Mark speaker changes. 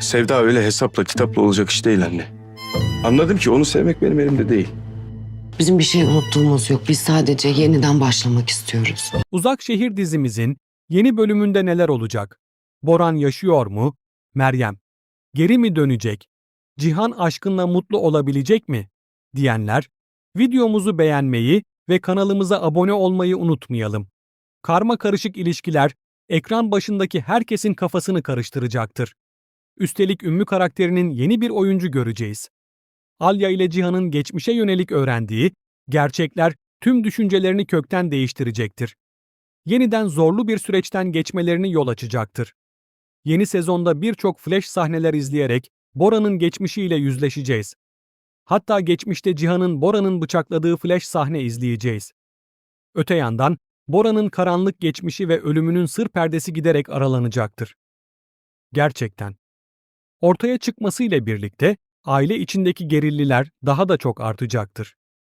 Speaker 1: Sevda öyle hesapla kitapla olacak iş değil anne. Anladım ki onu sevmek benim elimde değil.
Speaker 2: Bizim bir şey unuttuğumuz yok. Biz sadece yeniden başlamak istiyoruz.
Speaker 3: Uzak Şehir dizimizin yeni bölümünde neler olacak? Boran yaşıyor mu? Meryem. Geri mi dönecek? Cihan aşkınla mutlu olabilecek mi? Diyenler, videomuzu beğenmeyi ve kanalımıza abone olmayı unutmayalım. Karma karışık ilişkiler ekran başındaki herkesin kafasını karıştıracaktır. Üstelik ünlü karakterinin yeni bir oyuncu göreceğiz. Alya ile Cihan'ın geçmişe yönelik öğrendiği gerçekler tüm düşüncelerini kökten değiştirecektir. Yeniden zorlu bir süreçten geçmelerini yol açacaktır. Yeni sezonda birçok flash sahneler izleyerek Bora'nın geçmişiyle yüzleşeceğiz. Hatta geçmişte Cihan'ın Bora'nın bıçakladığı flash sahne izleyeceğiz. Öte yandan Bora'nın karanlık geçmişi ve ölümünün sır perdesi giderek aralanacaktır. Gerçekten. Ortaya çıkmasıyla birlikte aile içindeki gerililer daha da çok artacaktır.